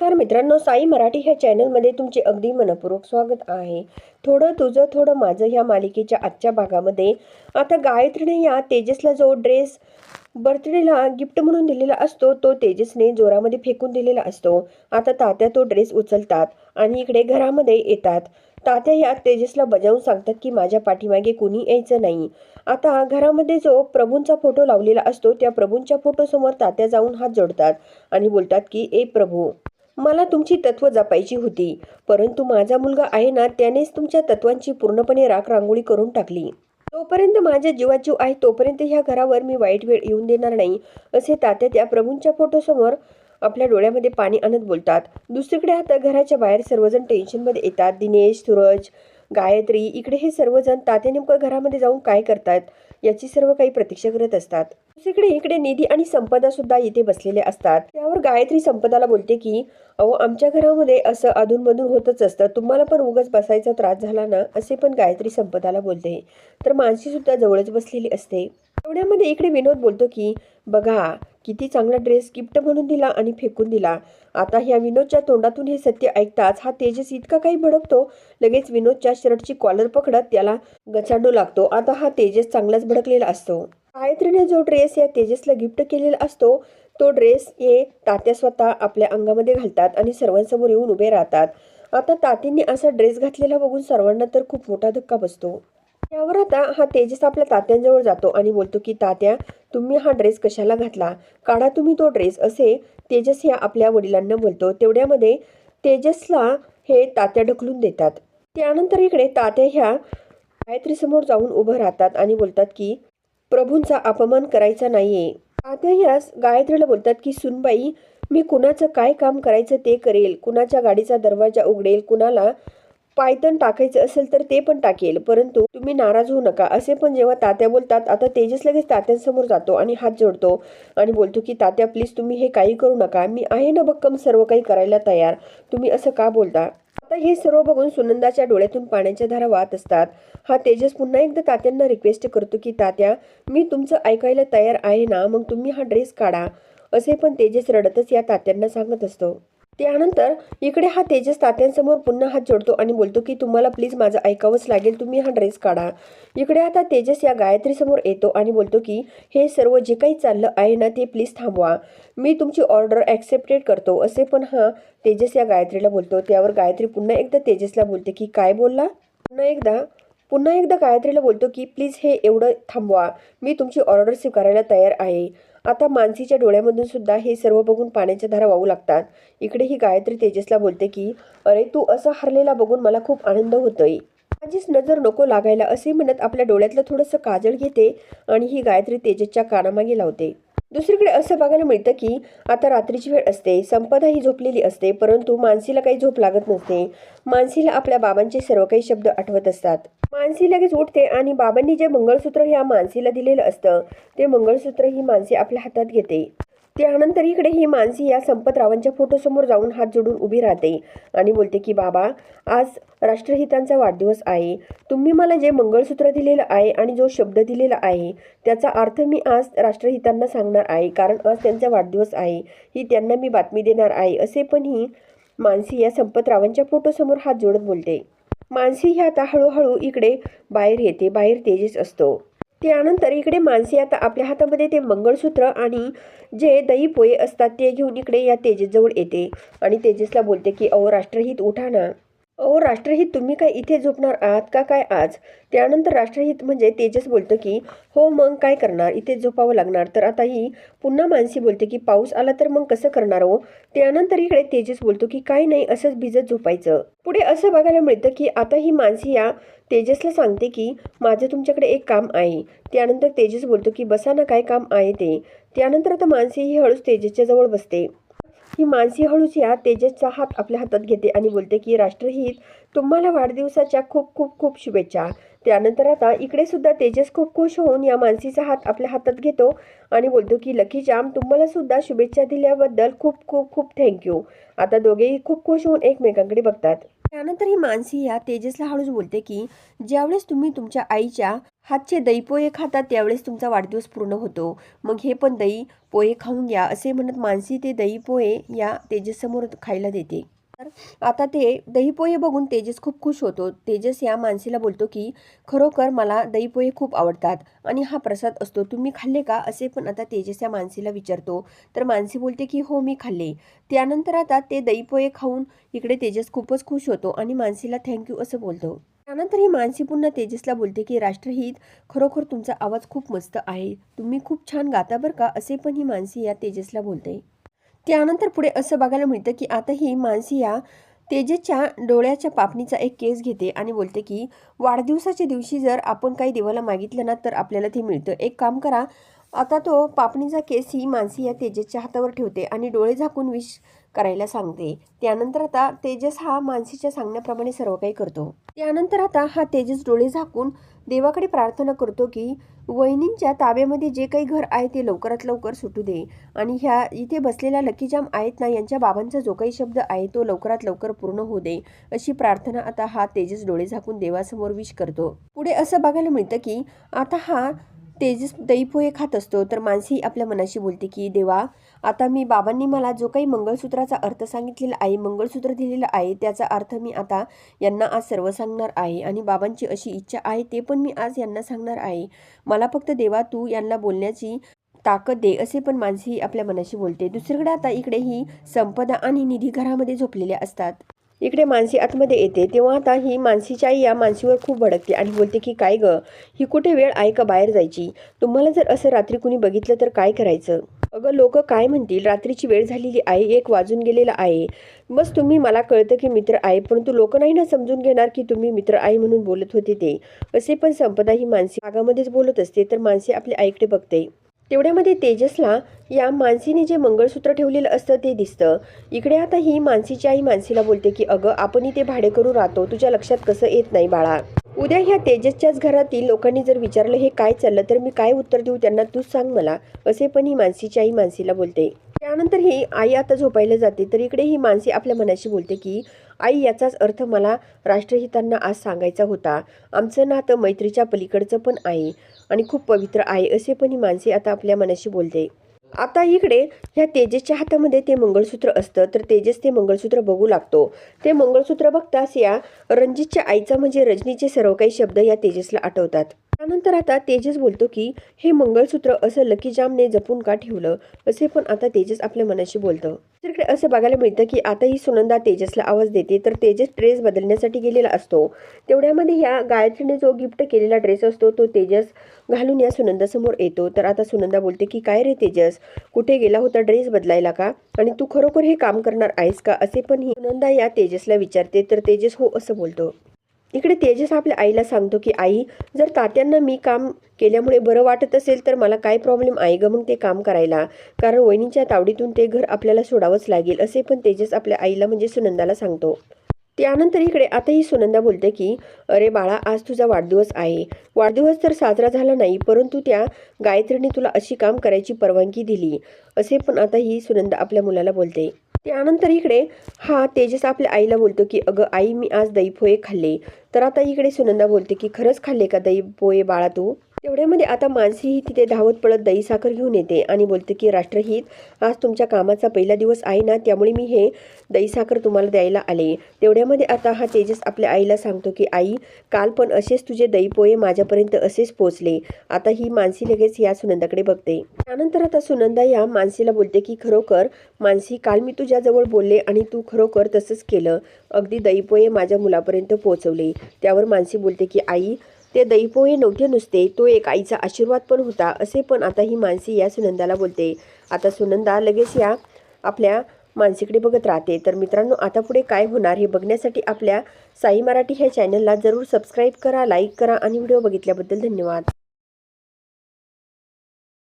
नमस्कार मित्रांनो साई मराठी ह्या चॅनलमध्ये तुमचे अगदी मनपूर्वक स्वागत आहे. थोडं तुझं थोडं माझं ह्या मालिकेच्या आजच्या भागामध्ये. आता गायत्रीने या तेजसला जो ड्रेस बर्थडेला गिफ्ट म्हणून दिलेला असतो तो तेजसने जोरामध्ये फेकून दिलेला असतो. आता तात्या तो ड्रेस उचलतात आणि इकडे घरामध्ये येतात. तात्या या तेजसला बजावून सांगतात की माझ्या पाठीमागे कुणी यायचं नाही. आता घरामध्ये जो प्रभूंचा फोटो लावलेला असतो त्या प्रभूंच्या फोटोसमोर तात्या जाऊन हात जोडतात आणि बोलतात की ए प्रभू मला तुमची तत्व जपायची होती. परंतु माझा मुलगा आहे ना त्यानेच तुमच्या तत्वांची पूर्णपणे राख रांगोळी करून टाकली. तोपर्यंत माझ्या जीवाजीव आहे तोपर्यंत ह्या घरावर मी वाईट वेळ येऊन देणार नाही असे तात्या त्या प्रभूंच्या फोटोसमोर आपल्या डोळ्यामध्ये पाणी आणत बोलतात. दुसरीकडे आता घराच्या बाहेर सर्वजण टेन्शनमध्ये येतात. दिनेश सूरज गायत्री इकडे हे सर्वजण तात्या नेमकं घरामध्ये जाऊन काय करतात याची सर्व काही प्रतीक्षा करत असतात. दुसरीकडे इकडे निधी आणि संपदा सुद्धा इथे बसलेले असतात. त्यावर गायत्री संपदाला बोलते की अहो आमच्या घरामध्ये असं अधूनमधून होतच असतं. तुम्हाला पण उगाच बसायचा त्रास झाला ना? असे पण गायत्री संपदाला बोलते. तर मानसी सुद्धा जवळच बसलेली असते. एवढ्यामध्ये इकडे विनोद बोलतो की बघा किती चांगला ड्रेस गिफ्ट म्हणून दिला आणि फेकून दिला. आता ह्या विनोदच्या तोंडातून हे सत्य ऐकताच हा तेजस इतका काही भडकतो. लगेच विनोदच्या शर्टची कॉलर पकडत त्याला गचांडू लागतो. आता हा तेजस चांगलाच भडकलेला असतो. गायत्रीने जो ड्रेस या तेजसला गिफ्ट केलेला असतो तो ड्रेस हे तात्या स्वतः आपल्या अंगामध्ये घालतात आणि सर्वांसमोर येऊन उभे राहतात. आता तातींनी असा ड्रेस घातलेला बघून सर्वांना तर खूप मोठा धक्का बसतो. त्यावर आता हा तेजस आपल्या तात्यांजवळ जातो आणि बोलतो की तात्या तुम्ही हा ड्रेस कशाला घातला? काढा तुम्ही तो ड्रेस असे तेजस ह्या आपल्या वडिलांना बोलतो. तेवढ्यामध्ये तेजसला हे तात्या ढकलून देतात. त्यानंतर इकडे तात्या ह्या गायत्रीसमोर जाऊन उभं राहतात आणि बोलतात की प्रभूंचा अपमान करायचा नाहीये. आता यास गायत्रीला बोलतात की सुनबाई मी कुणाचं काय काम करायचं ते करेल. कुणाच्या गाडीचा दरवाजा उघडेल कुणाला पायतन टाकायचं असेल तर ते पण टाकेल. परंतु तुम्ही नाराज होऊ नका. असे पण जेव्हा तात्या बोलतात आता तेजस लगेच तात्यांसमोर जातो आणि हात जोडतो आणि बोलतो की तात्या प्लीज तुम्ही हे काही करू नका. मी आहे ना भक्कम सर्व काही करायला तयार. तुम्ही असं का बोलता? आता हे सर्व बघून सुनंदाच्या डोळ्यातून पाण्याच्या धारा वाहत असतात. हा तेजस पुन्हा एकदा तात्यांना रिक्वेस्ट करतो की तात्या मी तुमचं ऐकायला तयार आहे ना मग तुम्ही हा ड्रेस काढा. असे पण तेजस रडतच या तात्यांना सांगत असतो. त्यानंतर इकडे हा तेजस तात्यांसमोर पुन्हा हात जोडतो आणि बोलतो की तुम्हाला प्लीज माझं ऐकावंच लागेल तुम्ही हा ड्रेस काढा. इकडे आता तेजस या गायत्रीसमोर येतो आणि बोलतो की हे सर्व जे काही चाललं आहे ना ते प्लीज थांबवा. मी तुमची ऑर्डर ॲक्सेप्टेड करतो. असे पण हा तेजस या गायत्रीला बोलतो. त्यावर गायत्री पुन्हा एकदा तेजसला बोलते की काय बोलला? पुन्हा एकदा पुन्हा एकदा गायत्रीला बोलतो की प्लीज हे एवढं थांबवा. मी तुमची ऑर्डर स्वीकारायला तयार आहे. आता मानसीच्या डोळ्यामधून सुद्धा हे सर्व बघून पाण्याच्या धारा वाहू लागतात. इकडे ही गायत्री तेजसला बोलते की अरे तू असं हरलेला बघून मला खूप आनंद होतोय. माझीच नजर नको लागायला असे म्हणत आपल्या डोळ्यातलं थोडंसं काजळ घेते आणि ही गायत्री तेजसच्या कानामागे लावते. दुसरीकडे असं बघायला मिळतं की आता रात्रीची वेळ असते संपदा ही झोपलेली असते परंतु मानसीला काही झोप लागत नसते. मानसीला आपल्या बाबांचे सर्व काही शब्द आठवत असतात. मानसी लगेच उठते आणि बाबांनी जे मंगळसूत्र ह्या मानसीला दिलेलं असतं ते मंगळसूत्र ही मानसी आपल्या हातात घेते. त्यानंतर इकडे ही मानसी या संपतरावांच्या फोटोसमोर जाऊन हात जोडून उभी राहते आणि बोलते की बाबा आज राष्ट्रहितांचा वाढदिवस आहे. तुम्ही मला जे मंगळसूत्र दिलेलं आहे आणि जो शब्द दिलेला आहे त्याचा अर्थ मी आज राष्ट्रहितांना सांगणार आहे कारण आज त्यांचा वाढदिवस आहे. ही त्यांना मी बातमी देणार आहे असे पण ही मानसी या संपतरावांच्या फोटोसमोर हात जोडत बोलते. मानसी ही आता हळूहळू इकडे बाहेर येते. बाहेर तेजस असतो. त्यानंतर इकडे मानसी आता आपल्या हातामध्ये ते मंगळसूत्र आणि जे दही पोहे असतात ते घेऊन इकडे या तेजेसजवळ येते. आणि तेजेसला बोलते की अहो राष्ट्रहित उठा ना. अहो राष्ट्रहित तुम्ही काय इथे झोपणार आहात का काय आज? त्यानंतर राष्ट्रहित म्हणजे तेजस बोलतं की हो मग काय करणार? इथे झोपावं लागणार. तर आता ही पुन्हा मानसी बोलते की पाऊस आला तर मग कसं करणार हो? त्यानंतर इकडे तेजस बोलतो की काय नाही असंच भिजत झोपायचं. पुढे असं बघायला मिळतं की आता ही मानसी या तेजसला सांगते की माझं तुमच्याकडे एक काम आहे. त्यानंतर तेजस बोलतो की बसा ना काय काम आहे ते? त्यानंतर आता मानसी ही हळूच तेजसच्या जवळ बसते. ही मानसी हळूच या तेजसचा हात आपल्या हातात घेते आणि बोलते की राष्ट्रहित तुम्हाला वाढदिवसाच्या खूप खूप खूप शुभेच्छा. त्यानंतर आता इकडे सुद्धा तेजस खूप खुश होऊन या मानसीचा हात आपल्या हातात घेतो आणि बोलतो की लकी जाम तुम्हाला सुद्धा शुभेच्छा दिल्याबद्दल खूप खूप खूप थँक्यू आता दोघेही खूप खुश होऊन एकमेकांकडे बघतात. त्यानंतर ही मानसी या तेजसला हळूच बोलते की ज्यावेळेस तुम्ही तुमच्या आईच्या हातचे दही पोहे खाता त्यावेळेस तुमचा वाढदिवस पूर्ण होतो. मग हे पण दही पोहे खाऊन घ्या असे म्हणत मानसी ते दही पोहे या तेजससमोर खायला देते. तर आता ते दहीपोहे बघून तेजस खूप खुश होतो. तेजस या मानसीला बोलतो की खरोखर मला दहीपोहे खूप आवडतात आणि हा प्रसाद असतो. तुम्ही खाल्ले का? असे पण आता तेजस या मानसीला विचारतो. तर मानसी बोलते की हो मी खाल्ले. त्यानंतर आता ते दहीपोहे खाऊन इकडे तेजस खूपच खुश होतो आणि मानसीला थँक्यू असं बोलतो. त्यानंतर ही मानसी पुन्हा तेजसला बोलते की राष्ट्रहित खरोखर तुमचा आवाज खूप मस्त आहे. तुम्ही खूप छान गाता बरं का? असे पण ही मानसी या तेजसला बोलते. त्यानंतर पुढे असं बघायला मिळतं की आता ही मानसी या तेजेच्या डोळ्याच्या पापणीचा एक केस घेते आणि बोलते की वाढदिवसाच्या दिवशी जर आपण काही देवाला मागितलं ना तर आपल्याला ते मिळतं. एक काम करा आता तो पापणीचा केस ही मानसी या तेजेच्या हातावर ठेवते आणि डोळे झाकून विश करायला सांगते. त्यानंतर आता तेजस हा मानसीच्या सांगण्याप्रमाणे सर्व काही करतो. त्यानंतर आता हा तेजस डोळे झाकून देवाकडे प्रार्थना करतो की वहिनींच्या ताब्यामध्ये जे काही घर आहे ते लवकरात लवकर सुटू दे आणि ह्या इथे बसलेल्या लकीजाम आहेत ना यांच्या बाबांचा जो काही शब्द आहे तो लवकरात लवकर पूर्ण होऊ दे अशी प्रार्थना आता हा तेजस डोळे झाकून देवासमोर विश करतो. पुढे असं बघायला मिळतं की आता हा तेजस दहीपोहे खात असतो तर मानसी आपल्या मनाशी बोलते की देवा आता मी बाबांनी मला जो काही मंगळसूत्राचा अर्थ सांगितलेला आहे मंगळसूत्र दिलेलं आहे त्याचा अर्थ मी आता यांना आज सर्व सांगणार आहे आणि बाबांची अशी इच्छा आहे ते पण मी आज यांना सांगणार आहे. मला फक्त देवा तू यांना बोलण्याची ताकद दे असे पण मानसी आपल्या मनाशी बोलते. दुसरीकडे आता इकडे ही संपदा आणि निधी घरामध्ये झोपलेल्या असतात. इकडे मानसी आतमध्ये येते तेव्हा आता ही मानसीची आई या मानसीवर खूप भडकते आणि बोलते की काय ग? ही कुठे वेळ आहे का बाहेर जायची? तुम्हाला जर असं रात्री कुणी बघितलं तर काय करायचं? अगं लोक काय म्हणतील? रात्रीची वेळ झालेली आहे एक वाजून गेलेला आहे. बस तुम्ही मला कळतं की मित्र आहे परंतु लोक नाही ना समजून घेणार की तुम्ही मित्र आहे म्हणून बोलत होते ते. असे पण संपदा ही मानसी भागामध्येच बोलत असते तर मानसी आपल्या आईकडे बघते. तेवढ्यामध्ये तेजसला या मानसीने जे मंगळसूत्र ठेवलेलं असतं ते दिसतं. इकडे आता ही मानसीची आई मानसीला बोलते की अगं आपणही ते भाडे करू राहतो. तुझ्या लक्षात कसं येत नाही बाळा. उद्या ह्या तेजसच्याच घरातील लोकांनी जर विचारलं हे काय चाललं? तर मी काय उत्तर देऊ त्यांना? तूच सांग मला. असे पण ही मानसीची आई मानसीला बोलते. त्यानंतर ही आई आता झोपायला जाते. तर इकडे ही मानसी आपल्या मनाशी बोलते की आई याचाच अर्थ मला राष्ट्रहितांना आज सांगायचा होता. आमचं नातं मैत्रीच्या पलीकडचं पण आहे आणि खूप पवित्र आहे असे पण ही माणसे आता आपल्या मनाशी बोलते. आता इकडे ह्या तेजसच्या हातामध्ये ते मंगळसूत्र असतं तर तेजस ते मंगळसूत्र बघू लागतो. ते मंगळसूत्र बघताच या रणजितच्या आईचा म्हणजे रजनीचे सर्व काही शब्द या तेजसला आठवतात. त्यानंतर आता तेजस बोलतो की हे मंगळसूत्र असं लकी जामने जपून का ठेवलं? असे पण आता तेजस आपल्या मनाशी बोलतं. दुसरीकडे असं बघायला मिळतं की आता ही सुनंदा तेजसला आवाज देते तर तेजस ड्रेस बदलण्यासाठी गेलेला असतो. तेवढ्यामध्ये ह्या गायत्रीने जो गिफ्ट केलेला ड्रेस असतो तो तेजस घालून या सुनंदासमोर येतो. तर आता सुनंदा बोलते की काय रे तेजस? कुठे गेला होता ड्रेस बदलायला का? आणि तू खरोखर हे काम करणार आहेस का? असे पण ही नंदा या तेजसला विचारते तर तेजस हो असं बोलतो. इकडे तेजस आपल्या आईला सांगतो की आई जर तात्यांना मी काम केल्यामुळे बरं वाटत असेल तर मला काय प्रॉब्लेम आहे ग मग ते काम करायला? कारण वहिनीच्या तावडीतून ते घर आपल्याला सोडावंच लागेल असे पण तेजस आपल्या आईला म्हणजे सुनंदाला सांगतो. त्यानंतर इकडे आता ही सुनंदा बोलते की अरे बाळा आज तुझा वाढदिवस आहे. वाढदिवस तर साजरा झाला नाही परंतु त्या गायत्रीने तुला अशी काम करायची परवानगी दिली. असे पण आता ही सुनंदा आपल्या मुलाला बोलते. त्यानंतर इकडे हा तेजस आपल्या आईला बोलतो की अगं आई मी आज दही पोहे खाल्ले. तर आता इकडे सुनंदा बोलते की खरंच खाल्ले का दही पोहे बाळा तू? तेवढ्यामध्ये आता मानसीही तिथे धावत पळत दही साखर घेऊन येते आणि बोलते की राष्ट्रहित आज तुमच्या कामाचा पहिला दिवस आहे ना त्यामुळे मी हे दही साखर तुम्हाला द्यायला आले. तेवढ्यामध्ये आता हा तेजस आपल्या आईला सांगतो की आई काल पण असेच तुझे दही पोहे माझ्यापर्यंत असेच पोचले आता ही मानसी लगेच या सुनंदाकडे बघते. त्यानंतर आता सुनंदा या मानसीला बोलते की खरोखर मानसी काल मी तुझ्याजवळ बोलले आणि तू खरोखर तसंच केलं. अगदी दहीपोहे माझ्या मुलापर्यंत पोहोचवले. त्यावर मानसी बोलते की आई ते दहीपोहे नव्हते नुसते तो एक आईचा आशीर्वाद पण होता असे पण आता ही मानसी या सुनंदाला बोलते. आता सुनंदा लगेच या आपल्या मानसीकडे बघत राहते. तर मित्रांनो आता पुढे काय होणार हे बघण्यासाठी आपल्या साई मराठी ह्या चॅनलला जरूर सबस्क्राईब करा लाईक करा आणि व्हिडिओ बघितल्याबद्दल धन्यवाद.